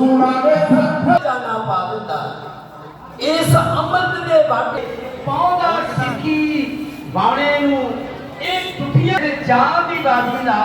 ਗੁਣਾਵੇ ਸੱਚ ਜਾਣਾ ਪਾ ਦਿੰਦਾ। ਇਸ ਅਮਰਤ ਦੇ ਵਾਟੇ ਪਾਉਂਦਾ ਸਿੱਖੀ ਬਾਣੇ ਨੂੰ। ਇਹ ਟੁੱਟੀਆਂ ਦੇ ਚਾਹ ਦੀ ਬਾਦੀ ਲਾ